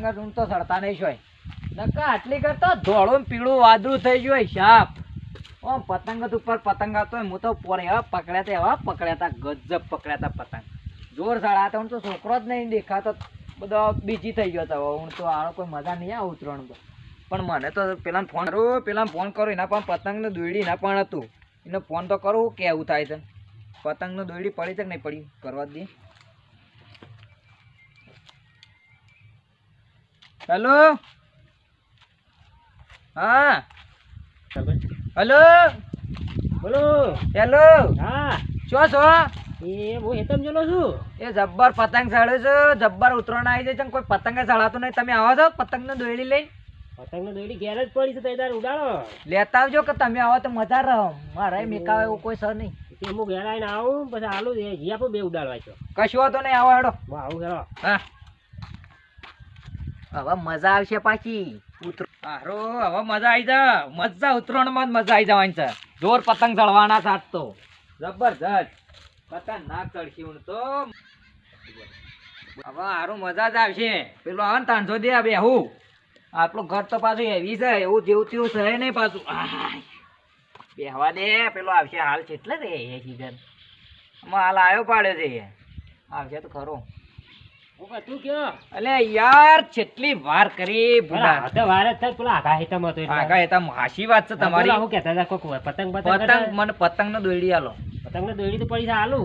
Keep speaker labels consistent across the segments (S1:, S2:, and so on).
S1: પતંગ જ તો સડતા નહીં હોય. નકા આટલી કરતા ધોળું પીળું વાદળું થઈ ગયું હોય સાપ. ઓમ પતંગ ઉપર પતંગ આવતો હોય હું તો પોરે એવા પકડ્યા તા એવા પકડ્યા તા, ગજબ પકડ્યા હતા પતંગ. જોર સળાતા હું તો છોકરો જ નહીં દેખાતો, બધો બીજી થઈ ગયો હતો હું તો આનો કોઈ મજા નહીં આવે ઉતરણ પણ મને તો પેલા ફોન કરું પેલા ફોન કરું, એના પણ પતંગને દોયડી ના પણ હતું. એને ફોન તો કરું કેવું થાય છે પતંગનું દોયડી પડી છે કે નહીં પડી? કરવા દે. હેલો? હા. હેલો.
S2: બોલો.
S1: હેલો?
S2: હા.
S1: છો છો?
S2: એ હું હેતમ જેલો છું.
S1: એ જબ્બર પતંગ ચડે છે. જબ્બર ઉતરણ આવી જાય છે કોઈ પતંગ ચડાતો નહીં. તમે આવો છો પતંગનું દોયડી લઈ
S2: પતંગ નો ઘેર જ પડી છે તાર ઉડાડો.
S1: લેતા આવજો કે તમે આવો તો મજા રહો. મારા મેકાવે એવું કોઈ સર નહીં.
S2: હું ઘેર આવીને આવું પછી આલુ જીયા બે ઉડાડવા છો.
S1: કશું તો નહીં. આવો હેડો.
S2: આવું
S1: હા. હવે મજા આવશે પાછી. હારો, હવે મજા આવી જા. મજા ઉતરણમાં જ મજા આવી જવાની છે. જોર પતંગ ચડવાના સાથ તો. જબરજસ્ત. પતંગ ના ચડશે હું હવે હારું મજા જ આવશે. પેલો આવે ને ત્રણસો દે બે, હું. આપણું ઘર તો પાછું એવી છે, એવું જેવું તેવું છે નહીં પાછું. બેહવા દે, પેલો આવશે હાલ. છે એટલે રે એ સીઝન હાલ આવ્યો પાડ્યો છે. આવશે તો ખરો.
S2: તું કયો?
S1: અલે યાર કેટલી વાર કરી
S2: પેલા તો વાર જ થાય પેલા આઘા હેતમ હતો
S1: વાત છે તમારી.
S2: હું કહેતા હતા કોક પતંગ પતંગ
S1: પતંગ મને પતંગ નો દોયડી આલો.
S2: પતંગ ને દોડી તો પડી છે આલુ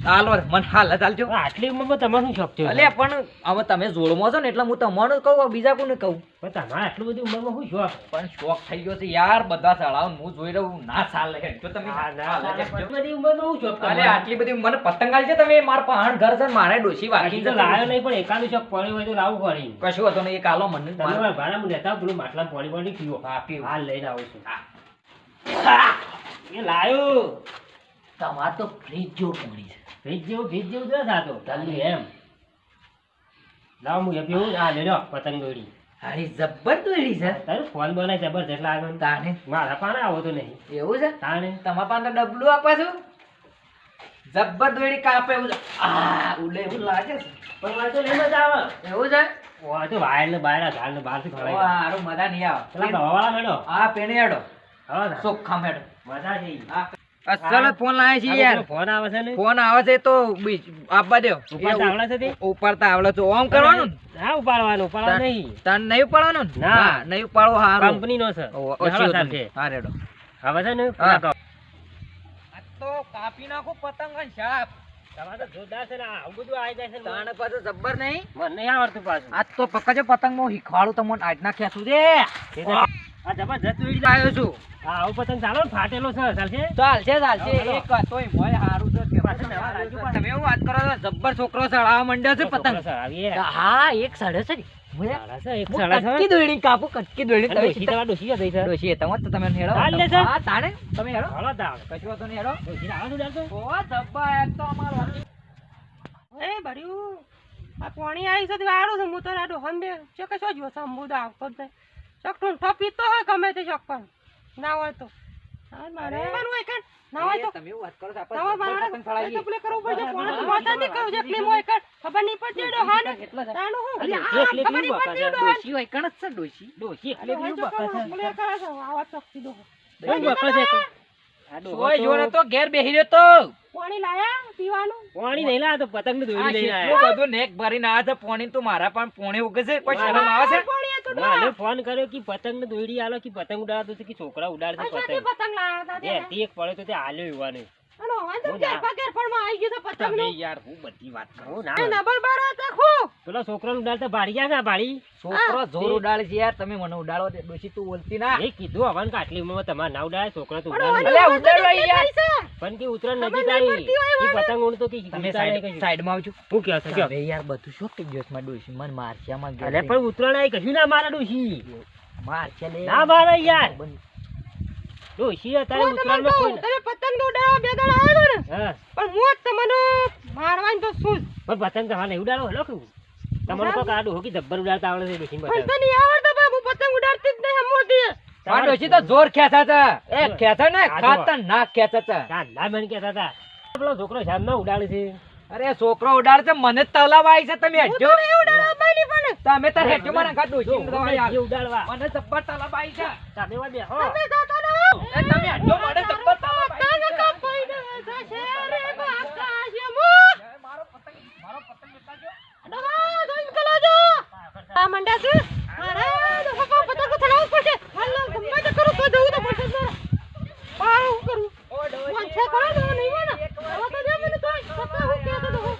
S1: મને હાલ જ
S2: આટલી ઉંમરમાં તમારે શું શોખ થયો
S1: અલે પણ હવે તમે જોડમાં છો ને એટલે હું તમને જ કહું બીજા કોને કહું?
S2: પણ તમારે આટલું બધી ઉંમરમાં શું શોખ?
S1: પણ શોખ થઈ ગયો છે યાર બધા શાળાઓ હું જોઈ રહ્યો છું. ના ચાલે. જો તમે
S2: હા, ના,
S1: ચાલે.
S2: ના,
S1: છે.
S2: આટલી બધી ઉંમરમાં શું શોખ
S1: અલે આટલી બધી મને પતંગ આલશે તમે. મારા પહાણ ઘર છે મારે ડોશી વાગી
S2: તો લાયો નહીં પણ એકાદું શોખ પડ્યું હોય તો લાવવું પડી
S1: કશું હતો નહીં એક આલો મને
S2: તમે મારા. ભાડામાં લેતા પેલું માટલામાં પાણી પાણી પીવો.
S1: હા, પીવું.
S2: હાલ લઈને આવું છું.
S1: હા.
S2: એ લાયો.
S1: તમાર તો ફ્રીજ જો પડી છે.
S2: ભેજ જેવું ભેજ જેવું તો થતો. ઠંડુ એમ. લાવ હું પીવું આ લેજો પતંગ દોરી.
S1: હારી જબ્બર દોયડી છે?
S2: તારે ફોન બનાય જબરજસ્ત લાગે.
S1: તાણે?
S2: મારા પાને આવો તો નહીં.
S1: એવું છે?
S2: તાણે?
S1: તમારા પાસે તો ડબલું આપવા છું? જબ્બર દોયડી કાપે એવું છે. આ ઉડે એવું લાગે છે.
S2: પણ મારે તો નહીં મજા આવે.
S1: એવું છે?
S2: ઓ, તો વાયર ને ઝાડ ને બહારથી
S1: ઓ,
S2: ખવડાવી
S1: હારું મજા નહીં
S2: પેલા
S1: આવે પેણે હેડો.
S2: હા
S1: ચોખ્ખા મેડો
S2: મજા છે
S1: હા. અસલ ફોન લાવે છે યાર.
S2: ફોન આવે છે ને?
S1: ફોન આવે છે તો આપવા દો.
S2: ઉપાડતા આવડે છે તે?
S1: ઉપાડતા આવડે છે. ઓમ કરવાનું
S2: હા ઉપાડવાનું ઉપાડવાનું નહીં.
S1: તન નહીં ઉપાડવાનું ના. નહીં ઉપાડો હારું.
S2: કંપની નો છે
S1: ઓછી
S2: છે.
S1: હા રેડો.
S2: હવે છે ને.
S1: આ તો કાપી નાખો પતંગ અને સાપ
S2: તમારે તો જોરદાર છે ને આવું બધું આવી જાય છે ને.
S1: તાણે પાછું જબ્બર નહીં?
S2: મને નહીં આવડતું પાછું.
S1: આજ તો પકડજો પતંગ હું શીખવાડું તમને આજના ખેંચું છે
S2: તો- આ જબરજસ્ત ઉડી
S1: આવ્યો છું.
S2: હા આવું પતંગ ચાલો ફાટેલો છે ચાલશે?
S1: ચાલશે ચાલશે. એક તોય મોય હારું છે. તમે એવું વાત કરો છો જબ્બર છોકરો ચડાવવા માંડ્યો છે પતંગ. હા એક સડે છે
S3: પાણી આવી છે હું તો રાડો હંબે છે કશો શું જો સંબુદ આવતો જ નહીં. ચોક ઠૂંઠો પીતો હોય ગમે તે ચોક ના હોય તો. હા, તો
S1: પતંગ.
S3: તો તો તો
S2: તો
S1: તો ઘેર બેહી રહ્યો તો.
S3: પાણી લાયા પીવાનું?
S2: પાણી નહીં તો દોરી લઈને
S1: કેટલું બધું નેક ભરીને છે પોણી તું મારા પણ પોણી ઉગે છે કોઈ શરમ આવે
S2: ફોન કર્યો કે પતંગ દોરી આલો કે પતંગ ઉડાડતો છે કે છોકરા ઉડાડશે પતંગ.
S3: પતંગ લાયા હતા તે.
S2: એક પડ્યો તો તે આલ્યો યુવાને.
S3: અને હવે કે
S2: પગર
S3: પણ
S2: ના.
S3: પરમાં આવી ગયો તો
S1: તમે
S3: પતંગનું.
S1: યાર હું બધી વાત કરું
S2: ના
S3: નબળ બાર હતા ખૂબ.
S2: પેલો છોકરો ઉડાડતા તો ભાડિયા ના ભાડી
S1: છોકરો જોર ઉડાળ છે યાર તમે મને ઉડાળો દે ડોશી તું બોલતી ના.
S2: એ કીધું હવાન કાટલી ઉંમરમાં તમારે ના ઉડાડે છોકરો તો
S1: અલ્યા, ઉડાડો
S3: કેટલી
S1: યાર.
S2: પણ કે ઉતરણ નજીક આવી ઈ પતંગ ઉડતો કે
S1: તમે સાઈડ સાઈડમાં આવજો.
S2: હું કે છે
S1: કે યાર બધું શું કે જોસમાં મારા મન મારશે મારસ્યામાં ગયો
S2: અરે પણ ઉતરણ આય કશું ના મારા ડોશી?
S1: મારસ્યા લે.
S2: ના મારા યાર. ડોશી
S3: હું તમને
S2: ઉતરણમાં કોઈ
S3: તમે પતંગ તો ઉડાડવા બે દાડા આવ્યો ને
S2: હા.
S3: પણ હું જ તમને મારવાની તો શું
S2: પણ પતંગ તો હાલ ઉડાડો હેલો કે તમારે તો કાઢું હોકી ધબ્બર ઉડાડતા આવડે છે
S3: પણ
S2: બતાવો.
S3: તો નહીં આવડતો બાબુ પતંગ ઉડાડતી જ નહીં મોટી
S1: મારા ડોશી તો જોર ખેંચા હતા એ ખેંચે ને
S2: આ જો.
S1: ખાતર ના ખેંચે છે.
S2: કાંદા મને કહેતા હતા. પેલો છોકરો શામમાં ઉડાડે છે.
S1: અરે છોકરો ઉડાડે છે મને તલાવ આવી છે તમે
S3: હું તમે ઉડાડવા નહીં પણ.
S1: તમે તાર હેઠે મને કાઢ ડોશી
S2: ઉડાડવા.
S1: મને જબ્બર તલાવ આવી છે.
S2: તમે વા બેહો
S3: તમે હો.
S1: તમે હેઠો મને જબ્બર તાલા બાઈ
S3: તને
S1: છે
S3: કપાઈને જશે રે બાકા છે મો.
S1: મારો પતંગ મારો પતંગ લેતા જો
S3: ડોહા, જોઈને કલો જો. આ મંડ્યા છે? અરે, ડોહા, પા પતંગ ચલાવવું પડશે. હાલો, ગમે તે કરું તો જવું તો પડશે જ મારે. બા, હું કરું?
S1: ઓ ડોશી
S3: વાંચે કરો તો નહીં હોય ને. હવે તો જો મને તોય. પપ્પા, હું કહેતો ડોહો.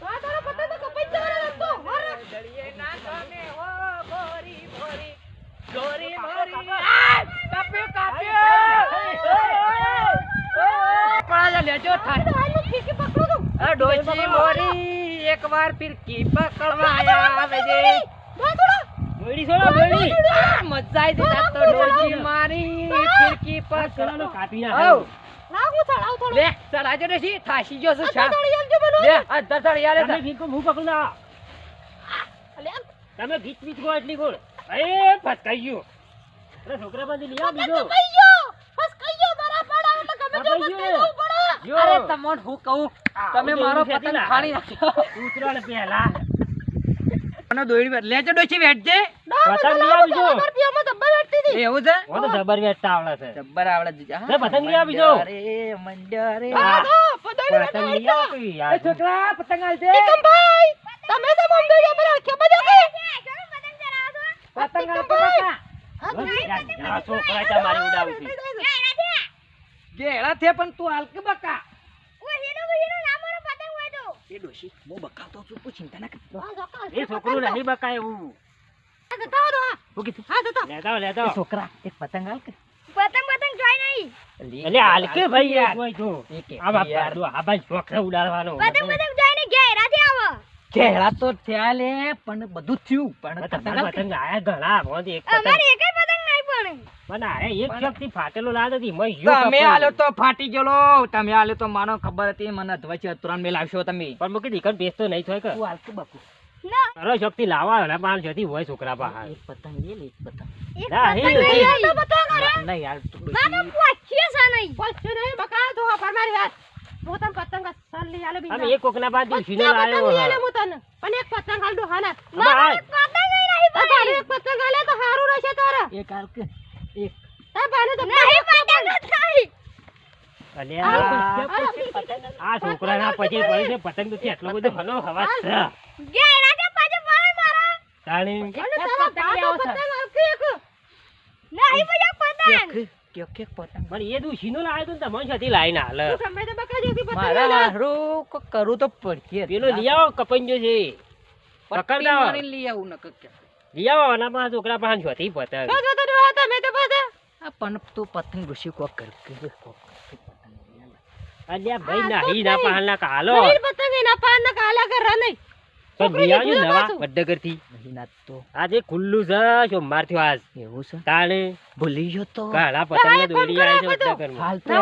S3: તો આ તારો પતંગ તો કપાઈ જ જવાનો હતો. મારે.
S1: દળિયે ના ગમે હો ભોરી ભોરી દોરી મોરી કાપ્યો કાપ્યો પડા લેજો થાય
S3: તો હાલો, ખીકી પકડું છું.
S1: અ ડોશી એકવાર ફિરકી પકડવા આવે છે. મજા જતા તો મારી ફિરકી
S2: કાપી
S1: લે ચડાજો ગયો છું. લે આ યાર
S2: તમે ભીખો હું પકડું ના. તમે ભીખ ભીખ ગો એટલી ગોળ. એ ફટકાઈ ગયો. છોકરા બાંધી લીયા બીજો
S3: પતંગ કપાઈ ગયો. બસ કઈ ગયો, મારા પાડા એટલે ગમે તે
S2: કપાઈ
S3: પતંગ
S2: ગયો.
S3: જવું પડે.
S2: જો
S1: અરે તમોન હું કહું તમે મારો પતંગ ખાણી નાખ્યો
S2: ઉતરણ પહેલા
S1: મને દોડી લેજો ડોશી વેઠજે
S3: ના,
S2: પતંગ લઈ આવજો.
S3: અમાર પિયામાં ધબ્બા હતી.
S1: એવું છે
S2: હું તો જબર વેચતા આવડે છે
S1: જબ્બર આવડે છે
S2: લે, પતંગ લઈ આવ
S1: અરે મંડ્યા રે
S2: હા.
S3: તો પતંગ
S2: લઈ આવો યાર.
S1: છોકરા પતંગ આલજે
S3: વિક્રમભાઈ, તમે તો મુંબઈ પર આંખે બજો કે?
S1: પતંગ આલજે બકા
S2: બસ, યાર, આ છોકરા તમારી ઉડાવું છે
S1: ગેળા થે પણ તું હાલ કે બકા એ ડોશી હું બકાવતો છું તું ચિંતા ના કર.
S2: એ છોકરું નહીં બકાય એવું.
S3: આ જતા હો તો આ.
S1: હું કીધું
S3: આ જતા.
S2: લેતા લેતા
S1: છોકરા એક પતંગ હાલ કે
S2: એટલે હાલ કે ભાઈ યાર. હોય તો
S1: એ કે
S2: આ બાપ
S1: યાર.
S2: દાદુ, આ ભાઈ શોખ છે ઉડાડવાનો
S1: ગેળા તો થયા લે પણ બધું થયું. પણ પતંગ
S2: તમારા
S1: હાલ કે.
S2: પતંગ આયા ઘણા એક પતંગ. પણ એક શોખથી ફાટેલો લાદ હતી
S1: તમે આલો તો ફાટી ગયેલો તમે આલો તો માનો ખબર હતી મને ધ્વજ ત્રણ મેલ આવશો તમે
S2: પણ મૂકી દીકન બેસતો નહીં થાય કે
S1: તું હાલ બાપુ
S2: અરે શોખથી લાવા એના પાન જતી હોય છોકરા પાસે
S1: એક પતંગ લે લે એક પતંગ
S2: ના, એ
S3: પતંગ
S2: નથી.
S3: લઈ આવ્યો તો પતંગ અરે.
S1: ના યાર તું ડોશી
S3: પછી નહીં બકા તો પર મારી હાથ. હું તને પતંગ સર લઈ આલે બીજા.
S2: અમે એક કોકના બાદ
S3: બધા
S2: લાયો
S3: લઈ આલે
S2: હા.
S3: હું તને. પણ એક પતંગ હાલ દો તાર ભાઈને એક પતંગ હાલે તો હારું રહેશે તારે.
S1: એક હાલ કે એક.
S3: તાર ભાઈને તો એક પતંગ.
S2: અલ્યા,
S3: અરે,
S2: આ છોકરાના પછી પડી છે પતંગ તો એટલો બધો હલો હવા છે.
S1: કેક પતંગ.
S2: પણ એ દુશીનો લાયો તો તમારી સાથે લાઈને હાલે.
S1: મારા કરું તો પડશે.
S2: પેલો લઈ આવો કપંજો ગયો છે પકડ
S1: લઈ આવું ન કે.
S2: પાસે છોકરા પાસે પતંગ
S3: જો જો તમે તો.
S1: આ પણ તું પતંગ કોક કર.
S2: અલ્યા ભાઈ ના કાલો.
S3: કાલા કરા નહીં.
S2: તો નવા
S1: નહીં
S2: આજે ખુલ્લું છે સોમવાર થયો આજ.
S1: એવું છે?
S2: તાણે
S1: ભૂલી ગયો તો.
S2: કાળા પતંગ દોરી આવે છે
S3: બધું.
S1: હાલ તો.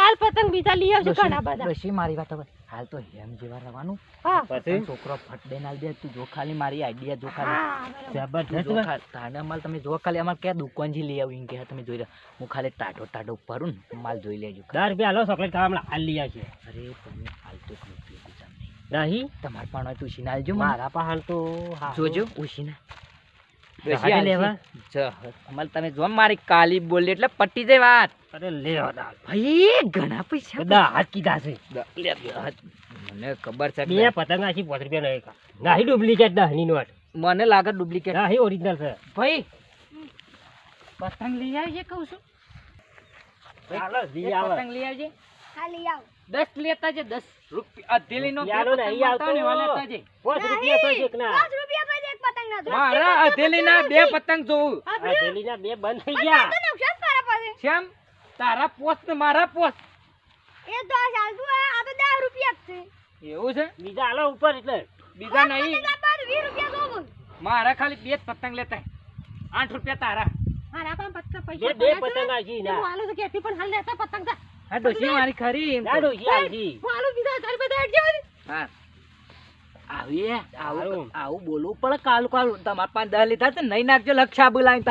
S3: કાલ પતંગ બીજા લઈ આવજો ઘણા બધા.
S1: મારી વાત હવે. હાલ તો હેમ જેવા રહેવાનું
S2: પછી?
S1: છોકરો ફટડે ના દે તું જો ખાલી મારી આઈડિયા જો ખાલી. તું
S2: જબરજસ્ત.
S1: તાને અમારે તમે જો ખાલી અમાર ક્યાં દુકાનથી લઈ આવું કે તમે જોઈ રહ્યા હું ખાલી ટાટો ટાટો ભરું ને માલ જોઈ લેજો.
S2: દસ રૂપિયા હાલો ચોકલેટ ખાવા હમણાં. હાલ લઈ આવશે
S1: અરે તમે હાલ તો નહીં. તમારે પણ હોય તો ઉછીને આલજો મને.
S2: મારા પાસે તો હા.
S1: જોજો ઉછીને.
S2: લેવા?
S1: તમે જો મારી કાલી બોલી એટલે પટી જાય વાત.
S2: અરે લેવા
S1: ભાઈ ઘણા પૈસા
S2: બધા હાથ કીધા છે.
S1: દ- લે, હાથ. મને ખબર છે
S2: બે પતંગ આછી પાંચ રૂપિયા નહીં કા ડુપ્લિકેટ દહની નોટ.
S1: મને લાગે ડુપ્લિકેટ.
S2: નહીં ઓરિજિનલ છે.
S1: ભાઈ પતંગ લઈ આવજે કહું છું.
S2: ચાલો લઈ
S1: એક પતંગ લઈ આવજે. દસ લેતા છે દસ રૂપિયા. અધેલીનો બે
S2: યાલો
S1: પતંગ
S2: નહીં
S1: મળતા હોય. ને લેતા છે.
S2: પાંચ રૂપિયા તો એક ના.
S1: મારા અધેલીના બે પતંગ જોવું
S2: આ થેલીના બે બંધ થઈ ગયા.
S1: શ્યામ તારા પોસ્ટ ને મારા પોસ્ટ. એવું છે?
S2: બીજા આલો ઉપર એટલે.
S1: બીજા નહીં. મારા ખાલી બે જ પતંગ લેતા આઠ રૂપિયા તારા.
S3: મારા પણ પતંગ પૈસા
S2: બે
S3: છે.
S2: પતંગ
S3: હું
S2: ના
S3: આલું છું ઘેરથી પણ હાલ લેતા પતંગ તા.
S1: હા દોશી મારી ખરી
S2: ના
S1: તો.
S3: હું આલું બીજા હજાર બધા ને.
S1: હા. આવીએ? આવું આવું બોલવું પડે કાલ કાલ. તમારા પાંચ દસ લીધા નહીં નાખજો લક્ષા બોલાવી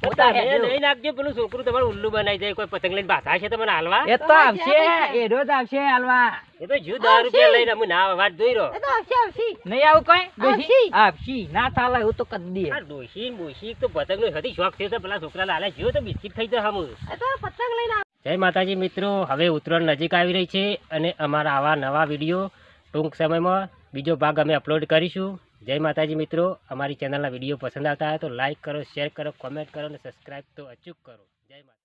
S2: તમે લઈ નાખજો પેલું છોકરું તમારું ઉલ્લુ બનાવી જાય કોઈ પતંગ લઈને ભાષા છે તમને હાલવા?
S1: એ તો આવશે એ રોજ આવશે હાલવા.
S2: એ તો જુ દસ રૂપિયા લઈને અમે ના વાત જોઈ રહ્યો
S3: તો આવશે આવશે.
S1: નહીં આવું કઈ?
S3: આવશે.
S1: આપશી ના ચાલે એવું તો કરી
S2: ડોશી ને તો પતંગ નો હતી શોખ થયો તો પેલા છોકરા લાલે જો તો બિસ્કિટ ખાઈ તો હમ.
S3: પતંગ લઈને
S2: જય માતાજી મિત્રો હવે ઉત્તરાયણ નજીક આવી રહી છે અને અમારા આવા નવા વીડિયો ટૂંક સમયમાં બીજો ભાગ અમે અપલોડ કરીશું. જય માતાજી મિત્રો. અમારી ચેનલના વીડિયો પસંદ આવતા હોય તો લાઇક કરો શેર કરો કોમેન્ટ કરો અને સબસ્ક્રાઈબ તો અચૂક કરો. જય માતા